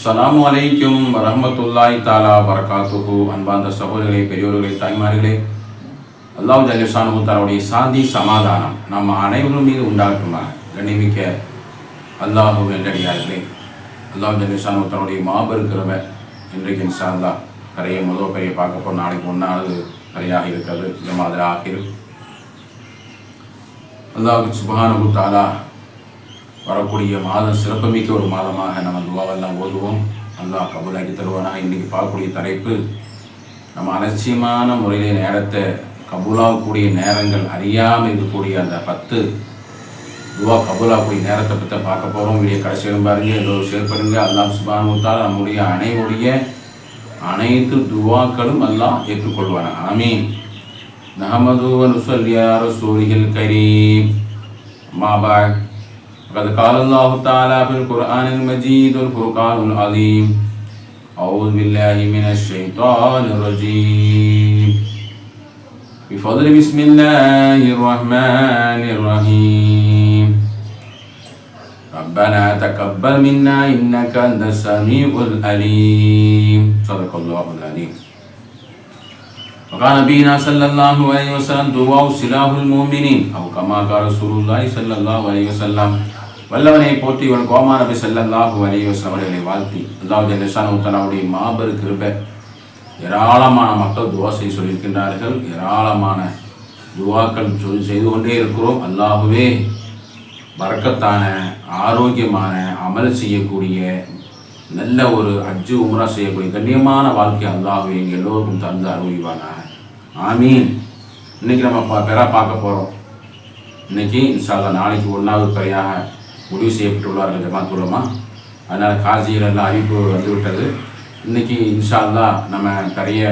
அஸ்ஸலாமு அலைக்கும் வரமத்துல்லாய் தாலா வரகாத்துகு அன்பார்ந்த சகோதரர்களே பெரியோர்களே தாய்மார்களே அல்லாஹ் ஜல்லிஷானு தாலாவுடைய சாந்தி சமாதானம் நம்ம அனைவரும் மீது உண்டாக்குமா கண்ணிமிக்க அல்லாஹு என்றடியார்களே அல்லாஹ் ஜல்லிஷானு தாலாவுடைய மாபெரும் கிருபை இன்றைக்கு இன்ஷா அல்லாஹ் கரையை முதல் பெரிய பார்க்க போகிறோம் நாளைக்கு ஒன்றாவது கரையாக இருக்கிறது. இந்த மாதிரி ஆகிரு அல்லாஹ் சுபானு தாலா வரக்கூடிய மாதம் சிறப்புமிக்க ஒரு மாதமாக நம்ம துவாவெல்லாம் ஓதுவோம். நல்லா கபூலாக்கி தருவானா இன்றைக்கி பார்க்கக்கூடிய தலைப்பு நம்ம அலட்சியமான முறையிலே நேரத்தை கபூலாகக்கூடிய நேரங்கள் அறியாமல் இருக்கக்கூடிய அந்த பத்து துவா கபூலாகக்கூடிய நேரத்தை பற்றி பார்க்க போகிறோம் வீடியோ கடைசியிலும் பாருங்கள் எல்லோரும் ஷேர் பண்ணுங்கள் அல்லாம் சுபானுத்தால் நம்முடைய அனைவருடைய அனைத்து துவாக்களும் எல்லாம் ஏற்றுக்கொள்வான ஆமீன். நஹமது நுசல்லியா ரசூலிஹில் கரீம். மாபாக் وقد قال الله تعالى في القرآن المجيد والفرقان العظيم. أعوذ بالله من الشيطان الرجيم. بفضل بسم الله الرحمن الرحيم. ربنا تقبل منا إنك أنت السميع العليم. صدق الله العظيم. وقال نبينا صلى الله عليه وسلم دعاء سلاح المؤمنين. أو كما قال رسول الله صلى الله عليه وسلم வல்லவனை போற்றி இவன் கோமானபி நபி ஸல்லல்லாஹு அவர்களை வாழ்த்தி. அல்லாஹ் ஜல்லஷானு மாபெரு மாபெரும் ஏராளமான மக்கள் துவா செய்ய சொல்லியிருக்கின்றார்கள். ஏராளமான துவாக்கள் சொல்லி செய்து கொண்டே இருக்கிறோம். அல்லாஹுவே வரக்கத்தான ஆரோக்கியமான அமல் செய்யக்கூடிய நல்ல ஒரு அஜு உமரா செய்யக்கூடிய கண்ணியமான வாழ்க்கை அல்லாஹுவே எங்கள் எல்லோருக்கும் தந்து அருள்வானாக. ஆமீன். இன்னைக்கு நம்ம பா பெறா பார்க்க போகிறோம் இன்னைக்கு இன்ஷால்லா நாளைக்கு ஒன்றாவது பிறையாக முடிவு செய்யப்பட்டுள்ளார்கள் ஜமாத்துலமா அதனால் காசியில் எல்லாம் அறிவிப்பு வந்துவிட்டது இன்னைக்கு இன்ஷால்லா நம்ம பெரிய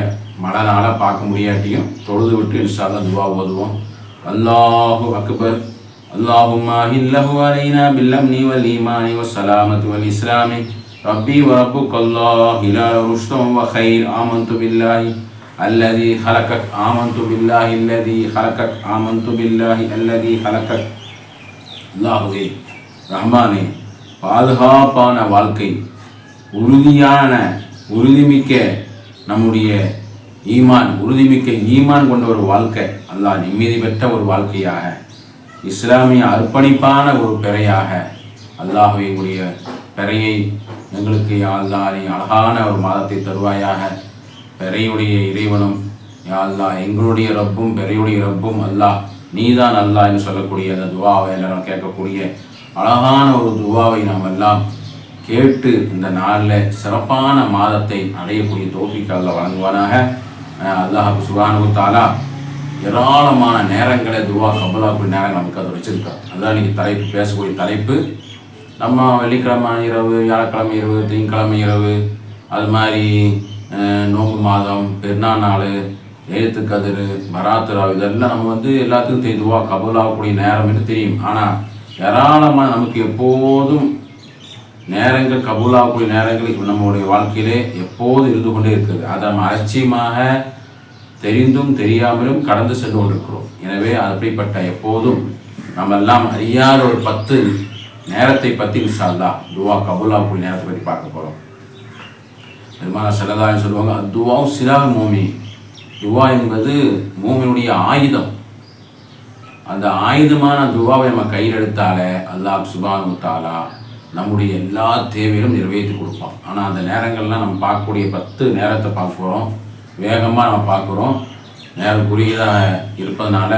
மழை நாளாக பார்க்க முடியாட்டியும் தொழுது விட்டு இன்ஷால்லா துவா ஓதுவோம் அல்லாஹு அக்பர் اللهم أهله علينا بالأمن والإيمان والسلامة والإسلام ربي وربك الله لا رشد وخير آمنت بالله الذي خلقك آمنت بالله الذي خلقك آمنت بالله الذي خلقك அல்லாஹுவே ரஹ்மானே பாதுகாப்பான வாழ்க்கை உறுதியான உறுதிமிக்க நம்முடைய ஈமான் உறுதிமிக்க ஈமான் கொண்ட ஒரு வாழ்க்கை அல்லாஹ் நிம்மதி பெற்ற ஒரு வாழ்க்கையாக இஸ்லாமிய அர்ப்பணிப்பான ஒரு பெறையாக அல்லாஹுவே உடைய பெறையை எங்களுக்கு யா நீ அழகான ஒரு மாதத்தை தருவாயாக. பெறையுடைய இறைவனும் யா அல்லாஹ் எங்களுடைய ரப்பும் பெறையுடைய ரப்பும் அல்லாஹ் நீதான் அல்லாஹ் என்று சொல்லக்கூடிய அந்த துவாவை எல்லாரும் கேட்கக்கூடிய அழகான ஒரு துவாவை நாம் எல்லாம் கேட்டு இந்த நாளில் சிறப்பான மாதத்தை அடையக்கூடிய தோஃபிக்கு அல்லாஹ் வழங்குவானாக. அல்லாஹ் சுபானு தாலா ஏராளமான நேரங்களை துவா கபலாக்கூடிய நேரங்கள் நமக்கு அதை வச்சுருக்கோம் அதான் இன்னைக்கு தலைப்பு பேசக்கூடிய தலைப்பு. நம்ம வெள்ளிக்கிழமை இரவு வியாழக்கிழமை இரவு திங்கக்கிழமை இரவு அது மாதிரி நோம்பு மாதம் பெருநாள் நாள் எழுத்து கதிர் பராத்துரா இதெல்லாம் நம்ம வந்து எல்லாத்துக்கும் தெரியுதுவா கபலாகக்கூடிய நேரம் தெரியும். ஆனால் ஏராளமாக நமக்கு எப்போதும் நேரங்கள் கபூலாகக்கூடிய நேரங்கள் நம்மளுடைய வாழ்க்கையிலே எப்போதும் இருந்து கொண்டே இருக்குது அதை நம்ம அலட்சியமாக தெரிந்தும் தெரியாமலும் கடந்து சென்று கொண்டிருக்கிறோம். எனவே அப்படிப்பட்ட எப்போதும் நம்ம எல்லாம் அறியாத ஒரு பத்து நேரத்தை பற்றி இன்ஷால்லா துவா கபூலாகக்கூடிய நேரத்தை பற்றி பார்க்க போகிறோம் பெருமான செல்லதான்னு சொல்லுவாங்க துவாவும் சிலால் மோமி துவா என்பது மூமினுடைய ஆயுதம். அந்த ஆயுதமான துவாவை நம்ம கையில் எடுத்தாலே அல்லாஹ் சுபானு தாலா நம்முடைய எல்லா தேவையிலும் நிறைவேற்றி கொடுப்பான். ஆனால் அந்த நேரங்கள்லாம் நம்ம பார்க்கக்கூடிய பத்து நேரத்தை பார்க்குறோம். வேகமாக நம்ம பார்க்குறோம். நேரம் குறுகியதாக இருப்பதனால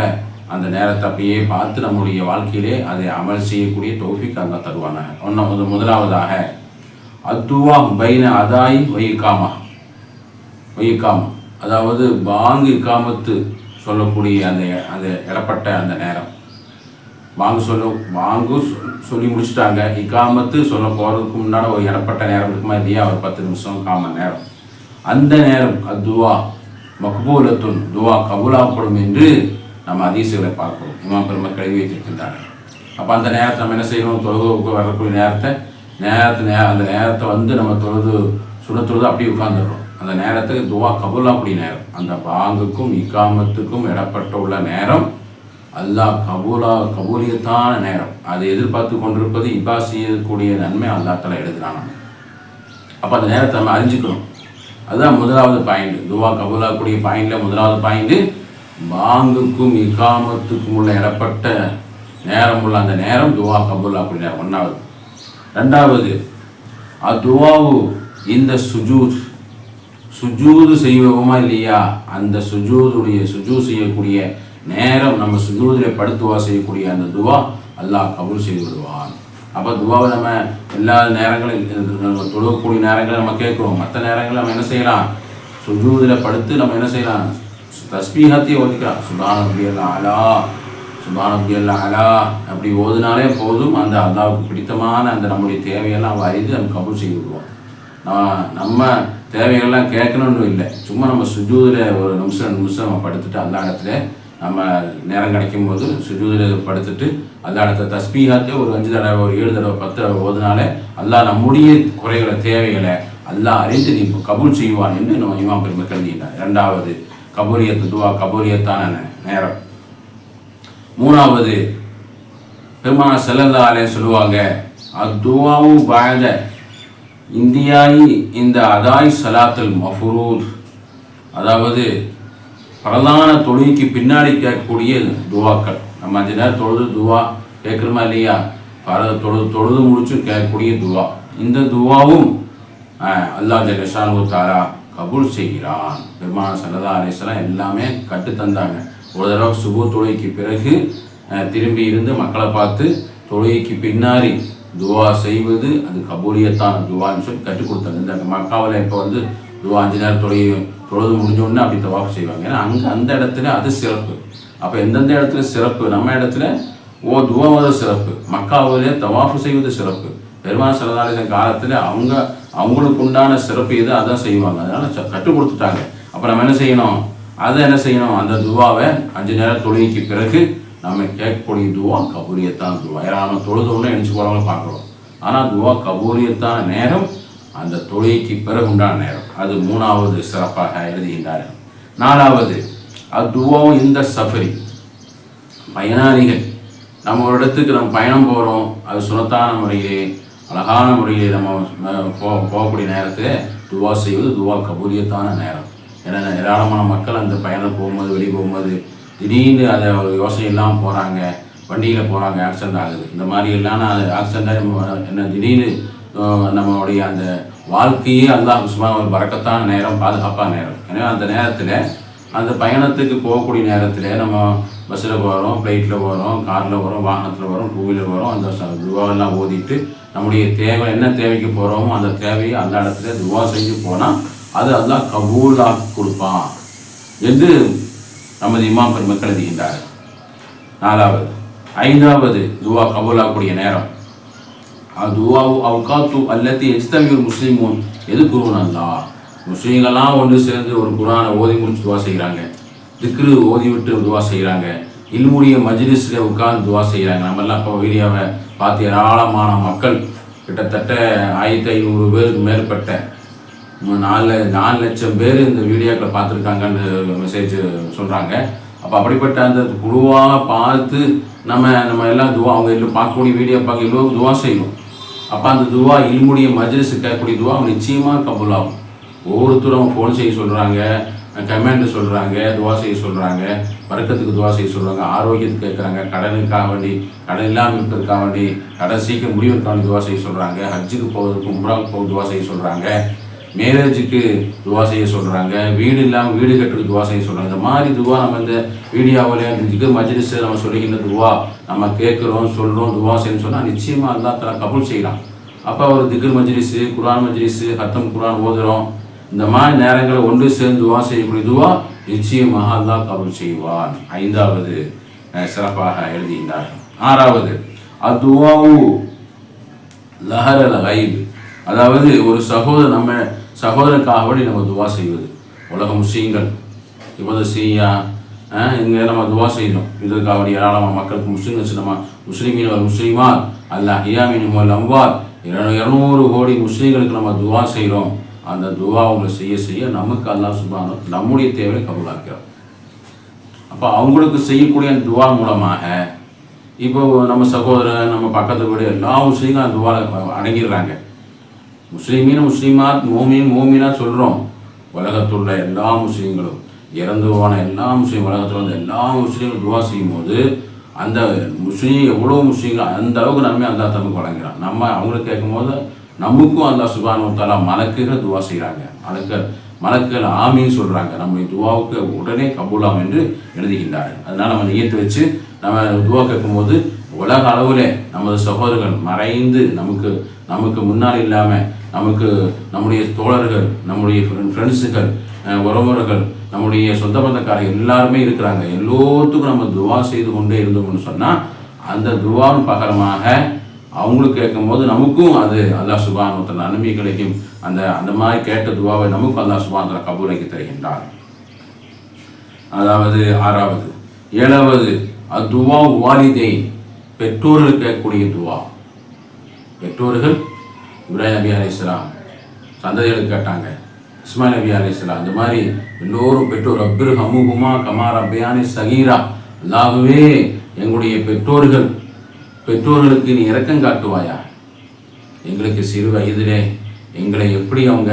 அந்த நேரத்தை அப்படியே பார்த்து நம்முடைய வாழ்க்கையிலே அதை அமல் செய்யக்கூடிய தோஃபிக் அல்லா தருவாங்க ஒன்று முதலாவதாக அத்துவா பைன அதாய் வைக்காமா வைக்காமா அதாவது பாங்கு காமத்து சொல்லக்கூடிய அந்த அந்த இடப்பட்ட அந்த நேரம். வாங்க சொல்ல வாங்கு சொல்லி முடிச்சிட்டாங்க. இக்காமத்து சொல்ல போகிறதுக்கு முன்னாடி ஒரு இடப்பட்ட நேரம் இருக்குமா இல்லையா? ஒரு பத்து நிமிஷம் காம நேரம். அந்த நேரம் அதுவா மக்பூலத்துன் துவா கபூலாப்படும் என்று நம்ம அதிசயங்களை பார்க்கிறோம். இமாம் பெருமை கழுவி வைத்திருக்கின்றார்கள் அப்போ அந்த நேரத்தை நம்ம என்ன செய்யணும்? தொழுதுக்கு வரக்கூடிய நேரத்தை நேரத்தை நே அந்த நேரத்தை வந்து நம்ம தொழுது சுட தொழுது அப்படியே உட்காந்துடுறோம் அந்த நேரத்துக்கு துவா கபூலாக்கூடிய நேரம். அந்த பாங்குக்கும் இக்காமத்துக்கும் இடப்பட்ட உள்ள நேரம் அல்லாஹ் கபூலா கபூலியத்தான நேரம். அதை எதிர்பார்த்து கொண்டிருப்பது இபா செய்யக்கூடிய நன்மை அல்லாஹ் எழுதுகிறான் அப்போ அந்த நேரத்தை நம்ம அறிஞ்சுக்கணும். அதுதான் முதலாவது பாயிண்ட் துவா கபூலாக்கூடிய பாயிண்டில் முதலாவது பாயிண்ட் பாங்குக்கும் இகாமத்துக்கும் உள்ள இடப்பட்ட நேரம் உள்ள அந்த நேரம் துவா கபூலாக்கூடிய நேரம். ஒன்றாவது ரெண்டாவது அத்துவாவு இந்த சுஜூத். சுஜூது செய்வோமா இல்லையா? அந்த சுஜூதுடைய சுஜூ செய்யக்கூடிய நேரம் நம்ம சுஜூதில் படுத்துவா செய்யக்கூடிய அந்த துவா அல்லாஹ் கபூல் செய்து விடுவான். அப்போ துவாவை நம்ம எல்லா நேரங்களும் நம்ம தொழுகக்கூடிய நேரங்களை நம்ம கேட்குறோம். மற்ற நேரங்களில் நம்ம என்ன செய்யலாம்? சுஜூதில் படுத்து நம்ம என்ன செய்யலாம்? தஸ்பீகத்தையும் ஒதுக்கலாம் சுபான அப்படியெல்லாம் அலா சுபான அப்படியெல்லாம் அலா. அப்படி ஓதுனாலே போதும். அந்த அல்லாவுக்கு பிடித்தமான அந்த நம்முடைய தேவையெல்லாம் அவ அறிந்து நம்ம கபூல் செய்து விடுவோம். நான் நம்ம தேவைகள்லாம் கேட்கணும்னு இல்லை. சும்மா நம்ம சுஜூதில் ஒரு நிமிஷம் ரெண்டு நிமிஷம் நம்ம படுத்துட்டு அந்த இடத்துல நம்ம நேரம் கிடைக்கும் போது சுஜூதில் படுத்துட்டு அந்த இடத்துல தஸ்பீகாத்து ஒரு அஞ்சு தடவை ஒரு ஏழு தடவை பத்து தடவை ஓதுனாலே அல்லா நம்முடைய குறைகளை தேவைகளை அல்லா அறிந்து நீ கபூல் செய்வான் என்று நம்ம இமாம் பெருமை கருதிட்டான் இரண்டாவது கபூலியத்து துவா கபூலியத்தான நேரம். மூணாவது பெருமான செல்லல்லாலே சொல்லுவாங்க அத்துவாவும் பாயத இந்தியாயி இந்த அதாய் சலாத்தல் மஃபுரூத் அதாவது பிரதான தொழுகைக்கு பின்னாடி கேட்கக்கூடிய துவாக்கள். நம்ம அஞ்சு நேரம் தொழுது துவா கேட்குறோமா இல்லையா? பரத தொழுது தொழுது முடிச்சு கேட்கக்கூடிய துவா. இந்த துவாவும் அல்லாஹ் ஜெகஷானு தாரா கபூல் செய்கிறான். பெருமான சல்லா அலிஸ்லாம் எல்லாமே கட்டு தந்தாங்க. ஒரு தடவை சுப தொழுகைக்கு பிறகு திரும்பி இருந்து மக்களை பார்த்து தொழுகைக்கு பின்னாடி துவா செய்வது அது கபூலியத்தான துவான்னு சொல்லி கற்றுக் கொடுத்தாங்க. இந்த மக்காவில் இப்போ வந்து துவா அஞ்சு நேரம் தொழில் தொழுது முடிஞ்ச உடனே அப்படி தவாஃப் செய்வாங்க. ஏன்னா அங்கே அந்த இடத்துல அது சிறப்பு. அப்போ எந்தெந்த இடத்துல சிறப்பு? நம்ம இடத்துல ஓ துவாவது சிறப்பு. மக்காவிலே தவாஃபு செய்வது சிறப்பு. பெருமாள் சரதாரிசன் காலத்தில் அவங்க அவங்களுக்கு உண்டான சிறப்பு எது? அதான் செய்வாங்க. அதனால் ச- கற்றுக் கொடுத்துட்டாங்க. அப்போ நம்ம என்ன செய்யணும்? அதை என்ன செய்யணும்? அந்த துவாவை அஞ்சு நேரம் தொழுகைக்கு பிறகு நம்ம கேட்கக்கூடிய துவா கபூலியத்தான துவா. ஏன்னா நம்ம தொழுது உடனே எழுச்சி போகிறவங்க பார்க்குறோம். ஆனால் துவா கபூலியத்தான நேரம் அந்த தொழுகைக்கு பிறகு உண்டான நேரம். அது மூணாவது சிறப்பாக எழுதுகின்றார்கள் நாலாவது அத்துவாவும் இந்த சஃபரி. பயனாளிகள். நம்ம ஒரு இடத்துக்கு நம்ம பயணம் போகிறோம் அது சுனத்தான முறையிலே அழகான முறையிலே நம்ம போ போகக்கூடிய நேரத்தில் துவா செய்வது துவா கபூலியத்தான நேரம். ஏன்னா ஏராளமான மக்கள் அந்த பயணம் போகும்போது வெளியே போகும்போது திடீர்னு அதை ஒரு யோசனை இல்லாமல் போகிறாங்க வண்டியில் போகிறாங்க ஆக்சிடென்ட் ஆகுது. இந்த மாதிரி எல்லாம் நம்ம என்ன திடீர்னு நம்மளுடைய அந்த வாழ்க்கையே அல்லாஹ் சும்மா ஒரு பறக்கத்தான நேரம் பாதுகாப்பான நேரம். எனவே அந்த நேரத்தில் அந்த பயணத்துக்கு போகக்கூடிய நேரத்தில் நம்ம பஸ்ஸில் போகிறோம் ஃப்ளைட்டில் போகிறோம் காரில் வரோம் வாகனத்தில் வரோம் டூ வீலர் வரோம் அந்த ச- துவாவெல்லாம் ஓதிட்டு நம்முடைய தேவை என்ன தேவைக்கு போகிறோமோ அந்த தேவையை அந்த இடத்துல துவா செஞ்சு போனால் அது அல்லாஹ் கபூலாக கொடுப்பான். என்று நமது இமாம் பெருமக்கள் எழுதுகின்றார். நாலாவது ஐந்தாவது துவா கபூலாகக்கூடிய நேரம். துவாவு அவுகாத்து அல்லத்தி எஸ்தமியூர் முஸ்லீமும் எது குருவன் அல்லா? முஸ்லீம்கள்லாம் ஒன்று சேர்ந்து ஒரு குரானை ஓதி முடிச்சு துவா செய்கிறாங்க. திக்ரு ஓதி விட்டு துவா செய்கிறாங்க. இல்முடைய மஜ்லிஸில் உட்கார்ந்து துவா செய்கிறாங்க. நம்மெல்லாம் இப்போ வீடியோவை பார்த்து ஏராளமான மக்கள் கிட்டத்தட்ட ஆயிரத்தி ஐநூறு பேருக்கு மேற்பட்ட நாலு நாலு லட்சம் பேர் இந்த வீடியோக்களை பார்த்துருக்காங்கன்னு மெசேஜ் சொல்கிறாங்க அப்போ அப்படிப்பட்ட அந்த குழுவாக பார்த்து நம்ம நம்ம எல்லாம் துவா அவங்க எல்லாம் பார்க்கக்கூடிய வீடியோ பார்க்க இவ்வளோ துவா செய்யணும். அப்போ அந்த துவா இல்முடிய மஜ்லிஸ் கேட்கக்கூடிய துவா நிச்சயமாக கபூலாகும் ஒவ்வொருத்தரும் ஃபோன் செய்ய சொல்கிறாங்க கமெண்ட் சொல்கிறாங்க துவா செய்ய சொல்கிறாங்க வர்க்கத்துக்கு துவா செய்ய சொல்கிறாங்க ஆரோக்கியத்துக்கு கேட்குறாங்க கடனுக்காக வேண்டி கடன் இல்லாமல் இருக்கிறதுக்காக வேண்டி கடன் சீக்கிரம் முடிவதற்காக துவா செய்ய சொல்கிறாங்க ஹஜ்ஜுக்கு போவதற்கு உம்ராவுக்கு போக துவா செய்ய சொல்கிறாங்க மேரேஜுக்கு துவா செய்ய சொல்கிறாங்க வீடு இல்லாமல் வீடு கட்டுறதுக்கு துவா செய்ய சொல்கிறாங்க இந்த மாதிரி துவா நம்ம இந்த வீடியோவில் இந்த ஜிகர் நம்ம சொல்லிக்கின்ற துவா நம்ம கேட்குறோம் சொல்கிறோம் துவா செய்யணும்னு சொன்னால் நிச்சயமாக அல்லா தலா கபுல் செய்யலாம் அப்போ ஒரு திக்ர் மஜ்லிஸு குரான் மஜ்லிஸு ஹத்தம் குரான் ஓதுறோம். இந்த மாதிரி நேரங்களை ஒன்று சேர்ந்து துவா செய்யக்கூடிய துவா நிச்சயமாக அல்லாஹ் கபுல் செய்வான். ஐந்தாவது சிறப்பாக எழுதுகின்றார் ஆறாவது அதுவாவு லஹரல் கைப் அதாவது ஒரு சகோதரர் நம்ம சகோதரனுக்காக வேண்டி நம்ம துவா செய்வது. உலக முஸ்லீம்கள் இப்போது சீயா இங்கே நம்ம துவா செய்யணும் இதற்காக வேண்டி ஏராளமாக மக்களுக்கு முஸ்லீம்கள் நம்ம முஸ்லீமின் ஒரு முஸ்லீமா அல்ல ஹியாமின் அல் இரநூ இரநூறு கோடி முஸ்லீம்களுக்கு நம்ம துவா செய்கிறோம். அந்த துவா அவங்களை செய்ய செய்ய நமக்கு அல்லா சுபான நம்முடைய தேவையை கபூலாக்கிறோம் அப்போ அவங்களுக்கு செய்யக்கூடிய அந்த துவா மூலமாக இப்போ நம்ம சகோதரர் நம்ம பக்கத்து வீடு எல்லா விஷயங்களும் அந்த துவாவில் அடங்கிடுறாங்க. முஸ்லீமின் முஸ்லீமாத் மோமின் மோமினா சொல்கிறோம் உலகத்துள்ள எல்லா முஸ்லீம்களும் இறந்து போன எல்லா முஸ்லீம் உலகத்தில் வந்து எல்லா முஸ்லீம்களும் துவா செய்யும் போது அந்த முஸ்லீம் எவ்வளோ முஸ்லீம்கள் அந்த அளவுக்கு நன்மை அந்த தமக்கு வழங்குறான். நம்ம அவங்களுக்கு கேட்கும்போது நமக்கும் அந்த சுபானு மலக்குகள் துவா செய்கிறாங்க மலக்கள் மலக்குகள் ஆமின்னு சொல்கிறாங்க நம்முடைய துவாவுக்கு உடனே கபூலாம் என்று எழுதுகின்றார்கள். அதனால் நம்ம நியத்து வச்சு நம்ம துவா கேட்கும்போது உலக அளவில் நமது சகோதரர்கள் மறைந்து நமக்கு நமக்கு முன்னால் இல்லாமல் நமக்கு நம்முடைய தோழர்கள் நம்முடைய ஃப்ரெண்ட்ஸுகள் உறவுகள் நம்முடைய சொந்த பந்தக்காரங்க எல்லாருமே இருக்கிறாங்க. எல்லோத்துக்கும் நம்ம துவா செய்து கொண்டே இருந்தோம்னு சொன்னால் அந்த துவாவின் பகரமாக அவங்களுக்கு கேட்கும்போது நமக்கும் அது அல்லாஹ் சுபானத்தில் நன்மை கிடைக்கும் அந்த அந்த மாதிரி கேட்ட துவாவை நமக்கும் அல்லாஹ் சுபானத்தில் கபூலைக்கு தருகின்றார் அதாவது ஆறாவது ஏழாவது அத்துவா வாலிதை பெற்றோர்கள் கேட்கக்கூடிய துவா. பெற்றோர்கள் இப்ராஹிம் நபி அலி இஸ்லாம் சந்ததிகளுக்கு கேட்டாங்க இஸ்மாயில் நபி அலி இஸ்லாம் இந்த மாதிரி எல்லோரும் பெற்றோர் அப்ரு ஹமுகுமா கமார் அபியானி சகீரா அல்லாகவே எங்களுடைய பெற்றோர்கள் பெற்றோர்களுக்கு நீ இறக்கம் காட்டுவாயா? எங்களுக்கு சிறு வயதிலே எங்களை எப்படி அவங்க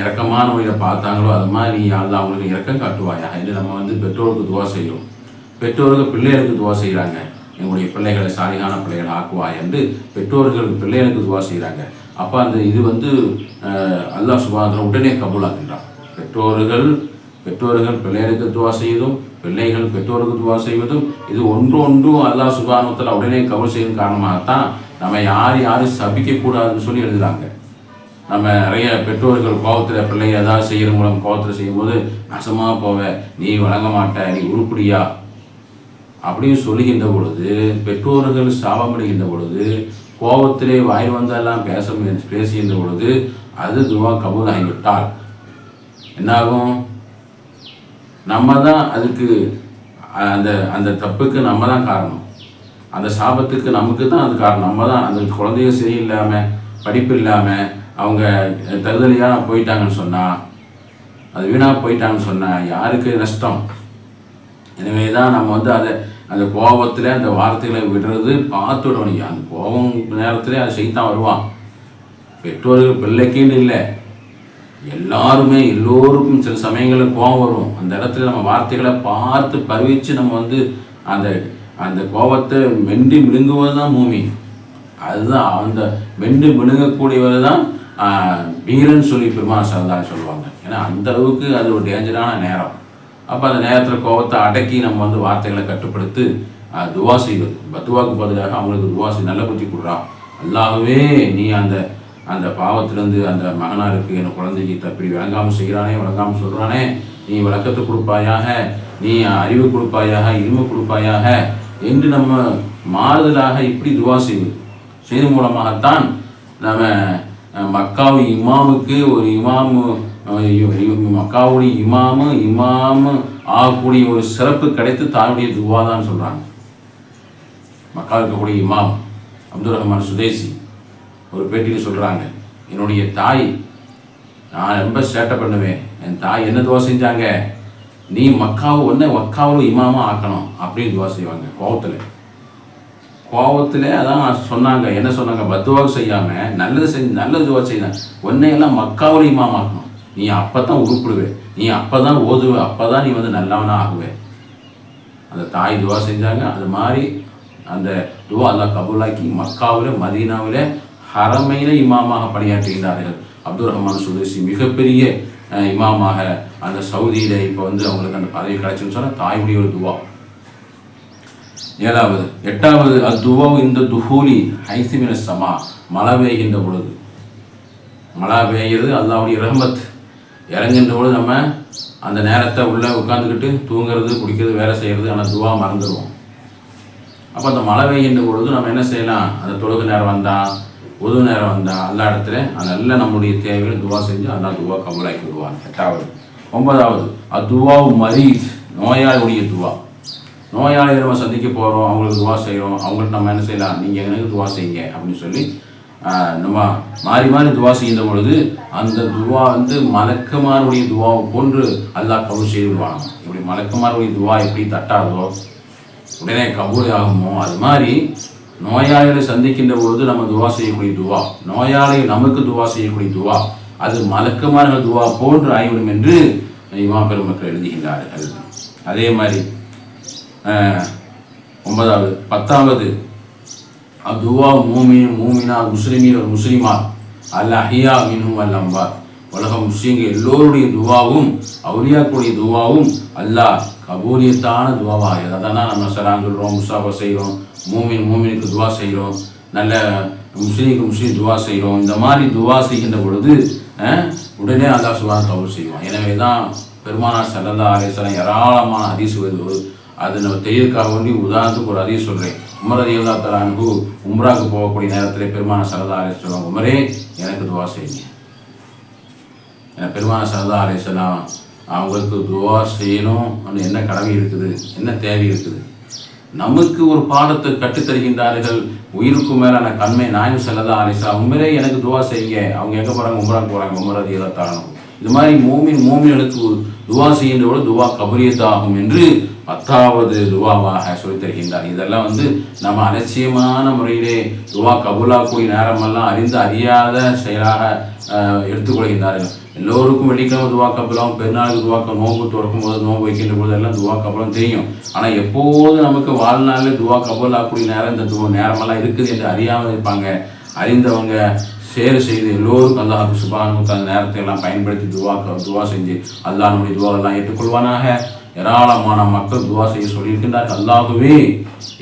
இறக்கமான வழியில் பார்த்தாங்களோ அது மாதிரி நீ அல்ல அவங்களுக்கு இறக்கம் காட்டுவாயா? என்று நம்ம வந்து பெற்றோருக்கு துவா செய்கிறோம். பெற்றோர்கள் பிள்ளைகளுக்கு துவா செய்கிறாங்க. எங்களுடைய பிள்ளைகளை சாலிகான பிள்ளைகளை ஆக்குவாய் என்று பெற்றோர்கள் பிள்ளைகளுக்கு துவா செய்கிறாங்க. அப்போ அந்த இது வந்து அல்லாஹ் சுபாதனம் உடனே கபூலாக்கின்றான் பெற்றோர்கள் பெற்றோர்கள் பிள்ளைகளுக்கு துவா செய்வதும் பிள்ளைகள் பெற்றோருக்கு துவா செய்வதும் இது ஒன்று ஒன்றும் அல்லாஹ் சுபானத்தில் உடனே கபூல் செய்யும் காரணமாகத்தான் நம்ம யார் யாரும் சபிக்கக்கூடாதுன்னு சொல்லி எழுதுகிறாங்க நம்ம நிறைய பெற்றோர்கள் கோபத்தில் பிள்ளைங்க ஏதாவது செய்கிற மூலம் கோபத்தில் செய்யும்போது நசமாக போவ நீ வழங்க மாட்ட நீ உருப்படியா? அப்படின்னு சொல்லுகின்ற பொழுது பெற்றோர்கள் சாபமடைகின்ற பொழுது கோபத்திலே வாயில் வந்தெல்லாம் பேச பேசுகின்ற பொழுது அது துவா கபூல் ஆகிவிட்டால் என்னாகும்? நம்ம தான் அதுக்கு அந்த அந்த தப்புக்கு நம்ம தான் காரணம். அந்த சாபத்துக்கு நமக்கு தான் அது காரணம். நம்ம தான் அந்த குழந்தைய சரியில்லாமல் படிப்பு இல்லாமல் அவங்க தகுதலையாக போயிட்டாங்கன்னு சொன்னால் அது வீணாக போயிட்டாங்கன்னு சொன்னால் யாருக்கு நஷ்டம்? எனவே தான் நம்ம வந்து அதை அந்த கோபத்தில் அந்த வார்த்தைகளை விடுறது பார்த்து விடணும் அந்த கோபம் நேரத்தில் அதை செய்தான் வருவான். பெற்றோர்கள் பிள்ளைக்குன்னு இல்லை. எல்லாருமே எல்லோருக்கும் சில சமயங்களில் கோபம் வரும். அந்த இடத்துல நம்ம வார்த்தைகளை பார்த்து பருவிச்சு நம்ம வந்து அந்த அந்த கோபத்தை மெண்டு மிழுங்குவது தான் பூமி. அதுதான் அந்த மெண்டு மிழுங்கக்கூடியவர் தான் வீரன் சொல்லி பெருமாள் சரதாரி சொல்லுவாங்க. ஏன்னா அந்த அளவுக்கு அது ஒரு டேஞ்சரான நேரம். அப்போ அந்த நேரத்தில் கோபத்தை அடக்கி நம்ம வந்து வார்த்தைகளை கட்டுப்படுத்து துவா செய்வது. பத்துவாக்கு பதிலாக அவங்களுக்கு துவா செய் நல்ல புத்தி கொடுறா. அல்லாகவே நீ அந்த அந்த பாவத்திலேருந்து அந்த மகனாருக்கு என் குழந்தைக்கு தப்பி விளங்காமல் செய்கிறானே விளங்காமல் சொல்கிறானே நீ விளக்கத்தை கொடுப்பாயாக நீ அறிவு கொடுப்பாயாக இருமை கொடுப்பாயாக என்று நம்ம மாறுதலாக இப்படி துவா செய்வது. செய்து மூலமாகத்தான் நம்ம மக்காவு இமாமுக்கு ஒரு இமாமு மக்காவுடைய இமாமு இமாமு ஆகக்கூடிய ஒரு சிறப்பு கிடைத்து தானுடைய துவா தான் சொல்கிறாங்க மக்கா இருக்கக்கூடிய இமாம் அப்துல் ரஹ்மான் சுதேசி ஒரு பேட்டியில் சொல்கிறாங்க என்னுடைய தாய் நான் ரொம்ப சேட்டை பண்ணுவேன். என் தாய் என்ன துவா செஞ்சாங்க? நீ மக்காவை ஒன்று மக்காவில் இமாமாக ஆக்கணும் அப்படின்னு துவா செய்வாங்க கோவத்தில். கோபத்தில் அதான் சொன்னாங்க என்ன சொன்னாங்க? பத்துவாக செய்யாமல் நல்லது செஞ்சு நல்லது துவா செய்யலாம் ஒன்றையெல்லாம் மக்காவில் இமாமாக்கணும். நீ அப்போ தான் உருப்பிடுவே. நீ அப்போ தான் ஓதுவே. அப்போ தான் நீ வந்து நல்லவனாக ஆகுவே. அந்த தாய் துவா செஞ்சாங்க. அது மாதிரி அந்த துவா அல்லா கபூலாக்கி மக்காவில் மதீனாவில் ஹரமையில இமாமாக பணியாற்றுகிறார்கள் அப்துல் ரஹ்மான் சுதேசி மிகப்பெரிய இமாமாக அந்த சவுதியில் இப்போ வந்து அவங்களுக்கு அந்த பதவி கிடைச்சுன்னு சொன்னால் தாயுடைய ஒரு துவா. ஏழாவது எட்டாவது அத்துவா இந்த துஹூலி ஐசிமின சமா மழை பெய்கின்ற பொழுது. மழை பெய்கிறது அல்லாவுடைய ரஹமத். இறங்குகின்ற பொழுது நம்ம அந்த நேரத்தை உள்ளே உட்காந்துக்கிட்டு தூங்குறது குடிக்கிறது வேலை செய்கிறது ஆனால் துவா மறந்துடுவோம். அப்போ அந்த மழை பெய்கின்ற பொழுது நம்ம என்ன செய்யலாம்? அந்த தொழுகு நேரம் வந்தால் உதவு நேரம் வந்தால் எல்லா இடத்துல நல்ல நம்முடைய தேவைகள் துவா செஞ்சு அல்லா துவா கபலாக்கி விடுவாங்க எட்டாவது. ஒன்பதாவது. அத்துவா மரீஸ் நோயாளியுடைய துவா. நோயாளி நம்ம சந்திக்க போகிறோம் அவங்களுக்கு துவா செய்கிறோம் அவங்கள்ட்ட நம்ம என்ன செய்யலாம்? நீங்கள் எனக்கு துவா செய்யுங்க அப்படின்னு சொல்லி நம்ம மாறி மாறி துவா செய்கின்ற பொழுது அந்த துவா வந்து மலக்குமாருடைய துவாவை போன்று அல்லாஹ் கபூர் செய்து விடுவாங்க இப்படி மலக்குமாருடைய துவா எப்படி தட்டாதோ உடனே கபூர் ஆகுமோ? அது மாதிரி நோயாளிகளை சந்திக்கின்ற பொழுது நம்ம துவா செய்யக்கூடிய துவா நோயாளி நமக்கு துவா செய்யக்கூடிய துவா அது மலக்குமார்கள் துவா போன்று ஆய்விடும் என்று இமா பெருமக்கள் எழுதுகின்றார்கள். அதே மாதிரி ஒன்பதாவது பத்தாவது அதுவா மூமின் மூமினா முஸ்லிமீன் ஒரு முஸ்லிமா ஹியா அஹியா மின்ஹும் அல் அம்பார் உலக முஸ்லீம்கள் எல்லோருடைய துவாவும் அவுலியாக்குடைய துவாவும் அல்லாஹ் கபூலியத்தான துவாவாக அதனால் நம்ம சலான் சொல்கிறோம் முசாஃபா செய்கிறோம் மூமின் மூமினுக்கு துவா செய்கிறோம் நல்ல முஸ்லீமுக்கு முஸ்லீம் துவா செய்கிறோம் இந்த மாதிரி துவா செய்கின்ற பொழுது உடனே அல்லாஹ் சுபான் கபூல் செய்வான். எனவே தான் பெருமானா சல்லல்லா அலிஸ்லாம் ஏராளமான ஹதீஸ் அது நம்ம தெரியறதுக்காக வேண்டி உதாரணத்துக்கு ஒரு அதையும் சொல்கிறேன் உமர் அதி அல்லா தலானுக்கு உம்ராக்கு போகக்கூடிய நேரத்தில் பெருமான சரதா அலை உமரே எனக்கு துவா செய்யுங்க. எனக்கு பெருமான சரதா அலை அவங்களுக்கு துவா செய்யணும். அப்படின்னு என்ன கடமை இருக்குது? என்ன தேவை இருக்குது? நமக்கு ஒரு பாடத்தை கற்றுத்தருகின்றார்கள் உயிருக்கு மேலான கண்மை நாயம் செல்லதா அலிசா உண்மையிலே எனக்கு துவா செய்யுங்க. அவங்க எங்கே போகிறாங்க உமராக்கு போகிறாங்க உமர் அதி தரணும் இது மாதிரி மூமின் மூமின்களுக்கு துவா செய்கின்ற துவா கபரியத்தாகும் என்று பத்தாவது துவாவாக சொல்லி தருகின்றார் இதெல்லாம் வந்து நம்ம அலட்சியமான முறையிலே துவா கபுலாக்கூடிய நேரமெல்லாம் அறிந்து அறியாத செயலாக எடுத்துக்கொள்கின்றார்கள். எல்லோருக்கும் வெள்ளிக்கிழமை துவா கபலம் பெருநாளுக்கு துவாக்க நோம்பு திறக்கும் துறக்கும் போது நோன்பு வைக்கின்ற போது எல்லாம் துவா கபலம் தெரியும். ஆனால் எப்போது நமக்கு வாழ்நாளில் துவா கபூலாக்கூடிய நேரம் இந்த துவா நேரமெல்லாம் இருக்குது என்று அறியாமல் இருப்பாங்க. அறிந்தவங்க சேர் செய்து எல்லோருக்கும் அல்லாஹ் சுபானுக்கு அந்த நேரத்தை எல்லாம் பயன்படுத்தி துவா துவா செஞ்சு அல்லாஹனுடைய துவாவெல்லாம் ஏற்றுக்கொள்வானாக. ஏராளமான மக்கள் துவா செய்ய சொல்லியிருக்கின்றார்கள். அல்லாகவே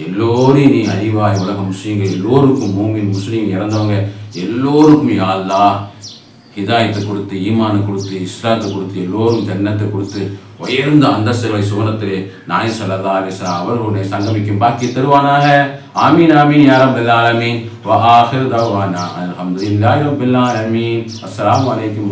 எல்லோரையும் நீ அறிவாய். உலக முஸ்லீம்கள் எல்லோருக்கும் மூமின் முஸ்லீம் இறந்தவங்க எல்லோருக்கும் யா அல்லாஹ் ஹிதாயத்தை கொடுத்து ஈமானை கொடுத்து இஸ்லாத்தை கொடுத்து எல்லோரும் ஜன்னத்தை கொடுத்து உயர்ந்த அந்தஸ்துகளை சுவனத்திலே நாய் சல்லா அலிசா அவர்களுடைய சங்கமிக்கும் பாக்கி தருவானாக. ஆமீன் ஆமீன் யாரம் பில்லாலமீன் வஹாஹிர் தவானா. அல்ஹம்துலில்லாஹி ரப்பில் ஆலமீன். அஸ்ஸலாமு அலைக்கும்